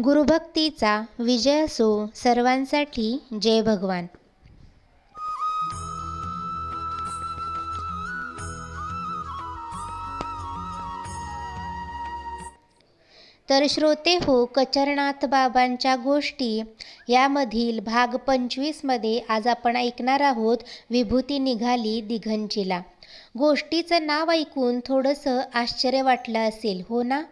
गुरुभक्तीचा विजय असो सर्वांसाठी जय भगवान. तर श्रोते हो कचरनाथ बाबांच्या गोष्टी यामधील भाग पंचवीसमध्ये आज आपण ऐकणार आहोत विभूती निघाली दिघंचीला. गोष्टीचं नाव ऐकून थोडंसं आश्चर्य वाटलं असेल हो ना?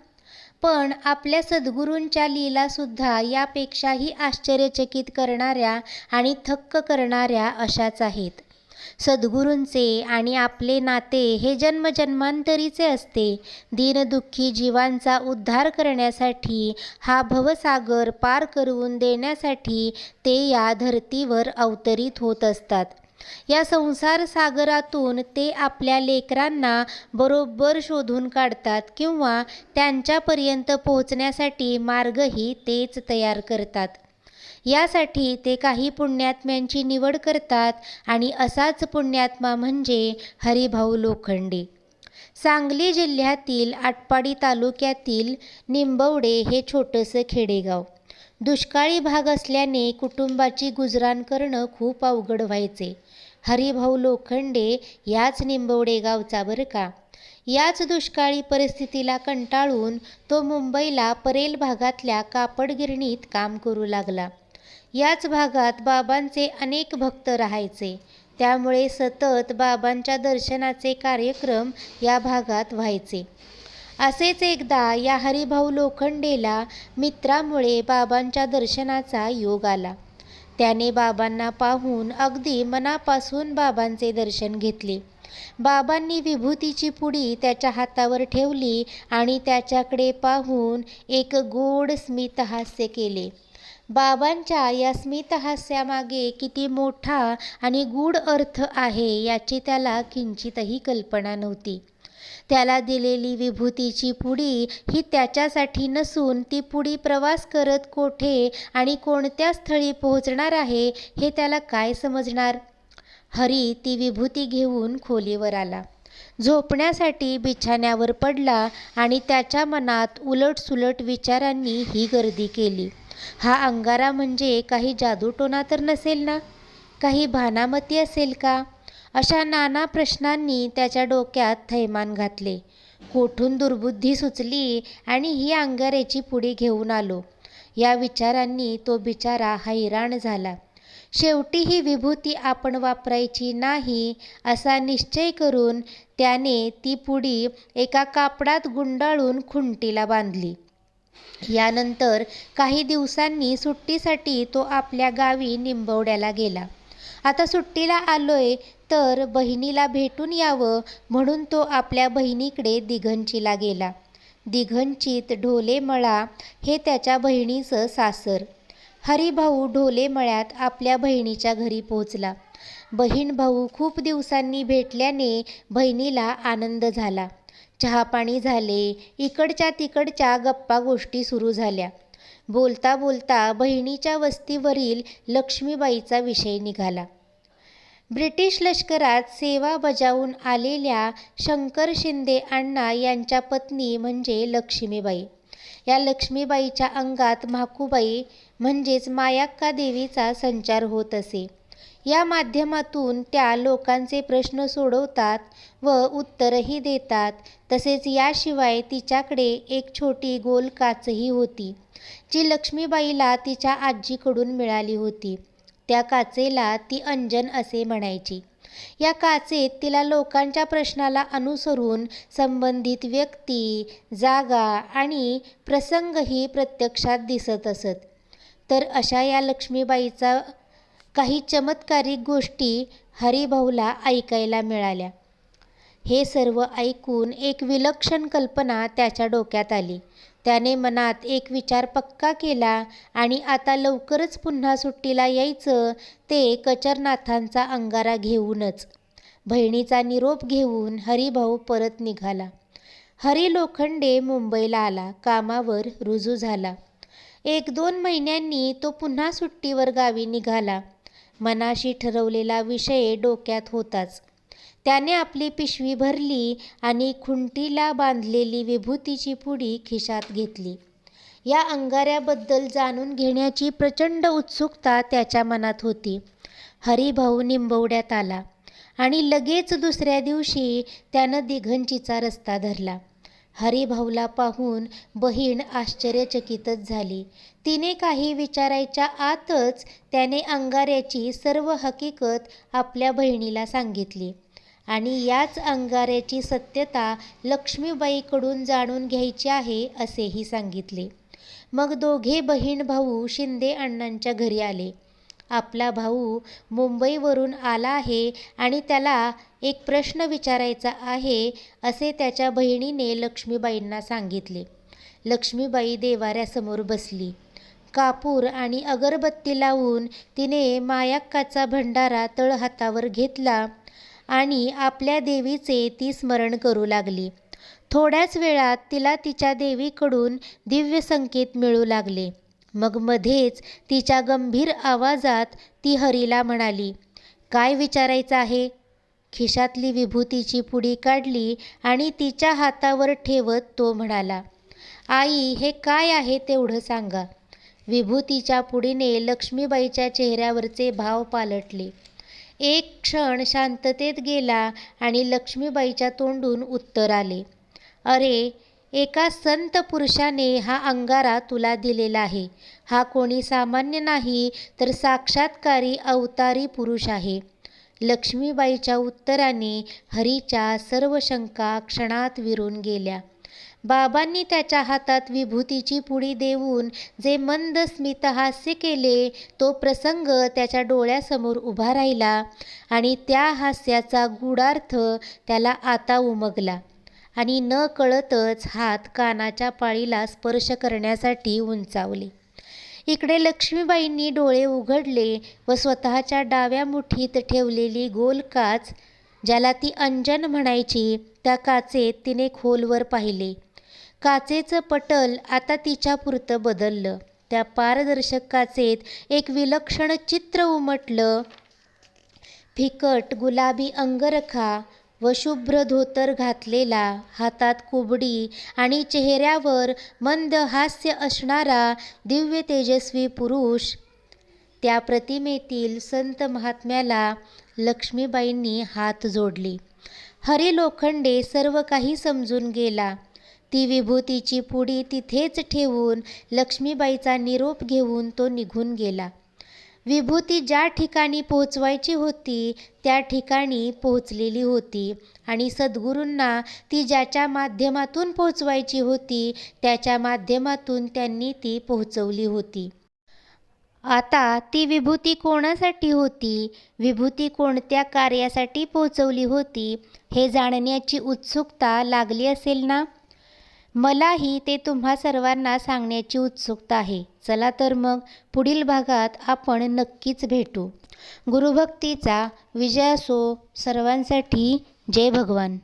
पण आपल्या सद्गुरूंच्या लीलासुद्धा यापेक्षाही आश्चर्यचकित करणाऱ्या आणि थक्क करणाऱ्या अशाच आहेत. सद्गुरूंचे आणि आपले नाते हे जन्मजन्मांतरीचे असते. दीनदुःखी जीवांचा उद्धार करण्यासाठी हा भवसागर पार करवून देण्यासाठी ते या धर्तीवर अवतरित होत असतात. या संसार सागरातून ते आपल्या लेकरांना बरोबर शोधून काढतात किंवा त्यांच्यापर्यंत पोहोचण्यासाठी मार्गही तेच तयार करतात. यासाठी ते काही पुण्यात्म्यांची निवड करतात आणि असाच पुण्यात्मा म्हणजे हरिभाऊ लोखंडे. सांगली जिल्ह्यातील आटपाडी तालुक्यातील निंबवडे हे छोटंसं खेडेगाव. दुष्काळी भाग असल्याने कुटुंबाची गुजराण करणं खूप अवघड व्हायचे. हरिभाऊ लोखंडे याच निंबवडे गावचा बरं का? याच दुष्काळी परिस्थितीला कंटाळून तो मुंबईला परेल भागातल्या कापड गिरणीत काम करू लागला. याच भागात बाबांचे अनेक भक्त राहायचे. त्यामुळे सतत बाबांच्या दर्शनाचे कार्यक्रम या भागात व्हायचे. असेच एकदा या हरिभाऊ लोखंडेला मित्रामुळे बाबांच्या दर्शनाचा योग आला. त्याने बाबांना पाहून अगदी मनापासून बाबांचे दर्शन घेतले. बाबांनी विभूतीची पुडी त्याच्या हातावर ठेवली आणि त्याच्याकडे पाहून एक गोड स्मितहास्य केले. बाबांच्या या स्मितहास्यामागे किती मोठा आणि गूढ अर्थ आहे याची त्याला किंचितही कल्पना नव्हती. त्याला दिलेली विभूतीची पुडी ही त्याच्यासाठी नसून ती पुडी प्रवास करत कोठे आणि कोणत्या स्थळी पोहोचणार आहे हे त्याला काय समजणार? हरी ती विभूती घेऊन खोलीवर आला. झोपण्यासाठी बिछाण्यावर पडला आणि त्याच्या मनात उलटसुलट विचारांनी ही गर्दी केली. हा अंगारा म्हणजे काही जादूटोना तर नसेल ना? काही भानामती असेल का? अशा नाना प्रश्नांनी त्याच्या डोक्यात थैमान घातले. कोठून दुर्बुद्धी सुचली आणि ही अंगारेची पुडी घेऊन आलो. या विचारांनी तो बिचारा हैराण झाला. शेवटी ही विभूती आपण वापरायची नाही असा निश्चय करून त्याने ती पुडी एका कापडात गुंडाळून खुंटीला बांधली. यानंतर काही दिवसांनी सुट्टीसाठी तो आपल्या गावी निंबवड्याला गेला. आता सुट्टीला आलोय तर बहिणीला भेटून यावं म्हणून तो आपल्या बहिणीकडे दिघंचीला गेला. दिघंचीत ढोलेमळा हे त्याच्या बहिणीचं सासर. हरिभाऊ ढोलेमळ्यात आपल्या बहिणीच्या घरी पोहोचला. बहीण भाऊ खूप दिवसांनी भेटल्याने बहिणीला आनंद झाला. चहापाणी झाले इकडच्या तिकडच्या गप्पा गोष्टी सुरू झाल्या. बोलता बोलता बहिणीच्या वस्तीवरील लक्ष्मीबाईचा विषय निघाला. ब्रिटिश लष्करात सेवा बजावून आलेल्या शंकर शिंदे अण्णा यांच्या पत्नी म्हणजे लक्ष्मीबाई. या लक्ष्मीबाईच्या अंगात म्हाकूबाई म्हणजेच मायाक्का देवीचा संचार होत असे. या माध्यमातून त्या लोकांचे प्रश्न सोडवतात व उत्तरही देतात. तसेच याशिवाय तिच्याकडे एक छोटी गोल काचही होती जी लक्ष्मीबाईला तिच्या आजीकडून मिळाली होती. त्या काचेला ती अंजन असे म्हणायची. या काचेत तिला लोकांच्या प्रश्नाला अनुसरून संबंधित व्यक्ती जागा आणि प्रसंगही प्रत्यक्षात दिसत असत. तर अशा या लक्ष्मीबाईचा काही चमत्कारिक गोष्टी हरिभाऊला ऐकायला मिळाल्या. हे सर्व ऐकून एक विलक्षण कल्पना त्याच्या डोक्यात आली. त्याने मनात एक विचार पक्का केला आणि आता लवकरच पुन्हा सुट्टीला यायचं ते कचरनाथांचा अंगारा घेऊनच. बहिणीचा निरोप घेऊन हरिभाऊ परत निघाला. हरी लोखंडे मुंबईला आला. कामावर रुजू झाला. एक दोन महिन्यांनी तो पुन्हा सुट्टीवर गावी निघाला. मनाशी ठरवलेला विषय डोक्यात होताच. त्याने आपली पिशवी भरली आणि खुंटीला बांधलेली विभूतीची पुडी खिशात घेतली. या अंगाऱ्याबद्दल जाणून घेण्याची प्रचंड उत्सुकता त्याच्या मनात होती. हरिभाऊ निंबवड्यात आला आणि लगेच दुसऱ्या दिवशी त्यानं दिघंचीचा रस्ता धरला. हरिभाऊला पाहून बहीण आश्चर्यचकितच झाली. तिने काही विचारायच्या आतच त्याने अंगाऱ्याची सर्व हकीकत आपल्या बहिणीला सांगितली आणि याच अंगाऱ्याची सत्यता लक्ष्मीबाईकडून जाणून घ्यायची आहे असेही सांगितले. मग दोघे बहीण भाऊ शिंदे अण्णांच्या घरी आले. आपला भाऊ मुंबईवरून आला आहे आणि त्याला एक प्रश्न विचारायचा आहे असे त्याच्या बहिणीने लक्ष्मीबाईंना सांगितले. लक्ष्मीबाई देवाऱ्यासमोर बसली. कापूर आणि अगरबत्ती लावून तिने मायाक्काचा भंडारा तळहातावर घेतला आणि आपल्या देवीचे ती स्मरण करू लागली. थोड्याच वेळात तिला तिच्या देवीकडून दिव्य संकेत मिळू लागले. मग मध्येच तिच्या गंभीर आवाजात ती हरीला म्हणाली काय विचारायचं आहे? खिशातली विभूतीची पुडी काढली आणि तिच्या हातावर ठेवत तो म्हणाला आई हे काय आहे तेवढं सांगा. विभूतीच्या पुडीने लक्ष्मीबाईच्या चेहऱ्यावरचे भाव पालटले. एक क्षण शांततेत गेला आणि लक्ष्मीबाईच्या तोंडून उत्तर आले अरे एका संत पुरुषाने हा अंगारा तुला दिलेला आहे. हा कोणी सामान्य नाही तर साक्षात्कारी अवतारी पुरुष आहे. लक्ष्मीबाईच्या उत्तराने हरीच्या सर्व शंका क्षणात विरून गेल्या. बाबांनी त्याच्या हातात विभूतीची पुडी देऊन जे मंद स्मितहास्य केले तो प्रसंग त्याच्या डोळ्यासमोर उभा राहिला आणि त्या हास्याचा गूढार्थ त्याला आता उमगला. आणि न कळतच हात कानाच्या पाळीला स्पर्श करण्यासाठी उंचावले. इकडे लक्ष्मीबाईंनी डोळे उघडले व स्वतःच्या डाव्या मुठीत ठेवलेली गोल काच ज्याला ती अंजन म्हणायची त्या काचेत तिने खोलवर पाहिले. काचेचं पटल आता तिच्या पुरतं बदललं. त्या पारदर्शक काचेत एक विलक्षण चित्र उमटलं. फिकट गुलाबी अंगरखा व शुभ्र धोतर घातलेला हातात कुबडी आणि चेहऱ्यावर मंद हास्य असणारा दिव्य तेजस्वी पुरुष. त्या प्रतिमेतील संत महात्म्याला लक्ष्मीबाईंनी हात जोडले. हरी लोखंडे सर्व काही समजून गेला. ती विभूतीची पुडी तिथेच ठेवून लक्ष्मीबाईचा निरोप घेऊन तो निघून गेला. विभूती ज्या ठिकाणी पोहोचवायची होती त्या ठिकाणी पोहोचलेली होती. आणि सद्गुरूंना ती ज्याच्या माध्यमातून पोहोचवायची होती त्याच्या माध्यमातून त्यांनी ती पोहोचवली होती. आता ती विभूती कोणासाठी होती? विभूती कोणत्या कार्यासाठी पोहोचवली होती? हे जाणण्याची उत्सुकता लागली असेल ना? मलाही ते तुम्हा सर्वांना सांगण्याची उत्सुकता आहे. चला तर मग पुढील भागात आपण नक्कीच भेटू. गुरुभक्तीचा विजय असो सर्वांसाठी. जय भगवान.